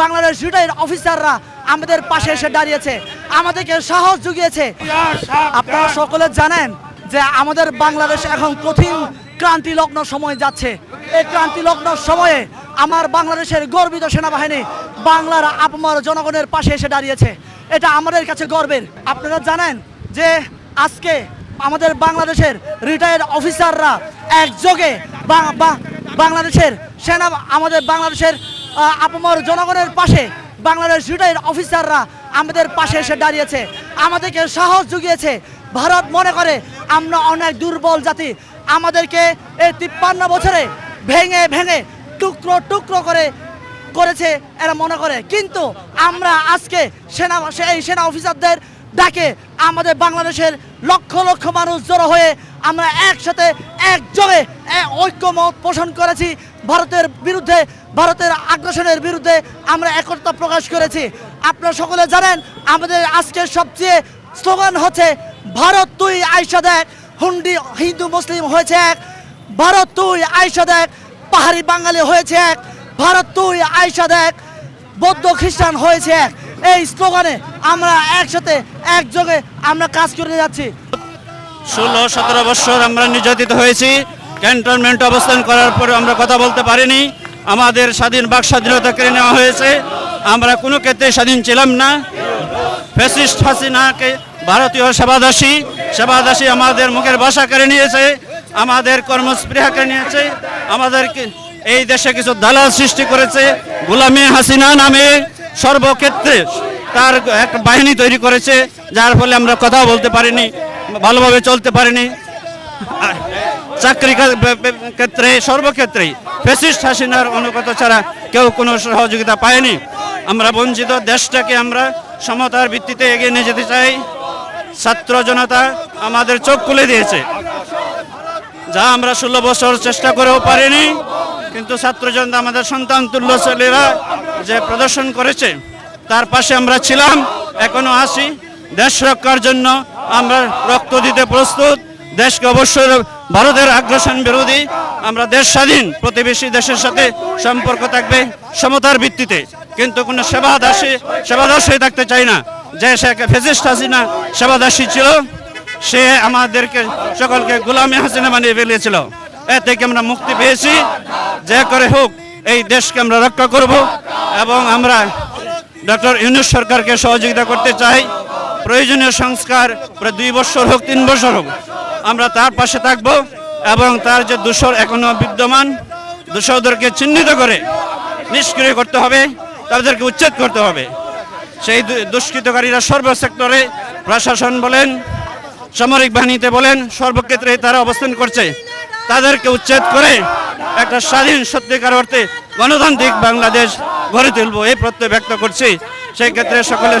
Bangladesh retired অফিসাররা আমাদের পাশে এসে দাঁড়িয়েছে, আমাদেরকে সাহস জুগিয়েছে। আপনারা সকলে জানেন যে আমাদের বাংলাদেশ এখন কঠিন ক্রান্তি লগ্ন সময় যাচ্ছে। এই ক্রান্তি লগ্ন সময়ে আমার বাংলাদেশের গর্বিত সেনাবাহিনী বাংলার আপমার জনগণের পাশে এসে দাঁড়িয়েছে। এটা আমাদের কাছে গর্বের। আপনারা জানেন যে আজকে আমাদের বাংলাদেশের রিটায়ার্ড অফিসাররা একযোগে বাংলাদেশের সেনা আমাদের বাংলাদেশের আপমর জনগণের পাশে, বাংলাদেশ রিটায়ার্ড অফিসাররা আমাদের পাশে এসে দাঁড়িয়েছে। আমাদেরকে সাহস জুগিয়েছে। ভারত মনে করে আমরা অনেক দুর্বল জাতি। আমাদেরকে এই তিপ্পান্ন বছরে ভেঙে ভেঙে টুকরো টুকরো করে করেছে এরা মনে করে। কিন্তু আমরা আজকে সেনা এই সেনা অফিসারদের ডাকে আমাদের বাংলাদেশের লক্ষ লক্ষ মানুষ জড়ো হয়ে আমরা একসাথে একযোগে ঐক্যমত পোষণ করেছি। ভারতের বিরুদ্ধে, ভারতের আগ্রাসনের বিরুদ্ধে আমরা একতা প্রকাশ করেছি। আপনারা সকলে জানেন, আমাদের আজকের সবচেয়ে স্লোগান হচ্ছে, ভারত তুই আইসা দেখ, হুন্ডি হিন্দু মুসলিম হয়েছে এক। ভারত তুই আইসা দেখ, পাহাড়ি বাঙালি হয়েছে এক। ভারত তুই আইসা দেখ, বৌদ্ধ খ্রিস্টান হয়েছে এক। এই স্লোগানে আমরা একসাথে, একযোগে আমরা কাজ করে যাচ্ছি। ষোলো, সতেরো বছর আমরা নির্যাতিত হয়েছি। ক্যান্টনমেন্ট অবস্থান করার পরে আমরা কথা বলতে পারিনি। আমাদের স্বাধীন বাক স্বাধীনতা কেড়ে নেওয়া হয়েছে। আমরা কোনো ক্ষেত্রে স্বাধীন ছিলাম না। ফ্যাসিস্ট হাসিনাকে ভারতীয় সেবাদাসী সেবাদাসী আমাদের মুখের ভাষা কেড়ে নিয়েছে, আমাদের কর্মস্পৃহা কেড়ে নিয়েছে, আমাদেরকে এই দেশে কিছু দালাল সৃষ্টি করেছে, গোলামী হাসিনা নামে সর্বক্ষেত্রে তার একটা বাহিনী তৈরি করেছে, যার ফলে আমরা কথা বলতে পারিনি। ভালোভাবে চলতে পারিনি। চাকরি ক্ষেত্রে, সর্বক্ষেত্রেই ফেসিস্ট হাসিনার অনুগত ছাড়া কেউ কোনো সহযোগিতা পায়নি। আমরা বঞ্চিত, দেশটাকে আমরা সমতার ভিত্তিতে এগিয়ে নিয়ে যেতে চাই। ছাত্র জনতা আমাদের চোখ খুলে দিয়েছে। যা আমরা ষোলো বছর চেষ্টা করেও পারিনি, কিন্তু ছাত্র জনতা আমাদের সন্তান তুল্য ছেলেরা যে প্রদর্শন করেছে, তার পাশে আমরা ছিলাম, এখনও আসি দেশ রক্ষার জন্য আমরা রক্ত দিতে প্রস্তুত। দেশকে অবশ্যই ভারতের আগ্রাসন বিরোধী। আমরা দেশ স্বাধীন, প্রতিবেশী দেশের সাথে সম্পর্ক থাকবে সমতার ভিত্তিতে। কিন্তু কোনো সেবাদাসী, সেবাদাস হয়ে থাকতে চাই না। যে সে ফেসিস্ট হাসিনা, সেবাদাসী ছিল, সে আমাদেরকে সকলকে গোলামী হাসিনা বানিয়ে ফেলিয়েছিল এ থেকে আমরা মুক্তি পেয়েছি। যে করে হোক, এই দেশকে আমরা রক্ষা করব এবং আমরা ডক্টর ইউনুস সরকারকে সহযোগিতা করতে চাই। প্রয়োজনীয় সংস্কার, প্রায় দুই বছর হোক, তিন বছর হোক, আমরা তার পাশে থাকব এবং তার যে দূষর এখনও বিদ্যমান, দূষরদেরকে চিহ্নিত করে নিষ্ক্রিয় করতে হবে, তাদেরকে উচ্ছেদ করতে হবে। সেই দুষ্কৃতকারীরা সর্ব সেক্টরে প্রশাসন বলেন, সামরিক বাহিনীতে বলেন, সর্বক্ষেত্রে তারা অবস্থান করছে। তাদেরকে উচ্ছেদ করে একটা স্বাধীন সত্যিকার অর্থে গণতান্ত্রিক বাংলাদেশ গড়ে তুলব, এই প্রত্যয় ব্যক্ত করছি। সেই ক্ষেত্রে সকলে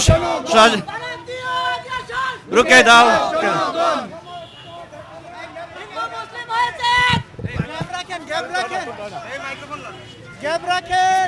রুকে দাও। গ্যাপ রাখেন। গ্যাপ রাখেন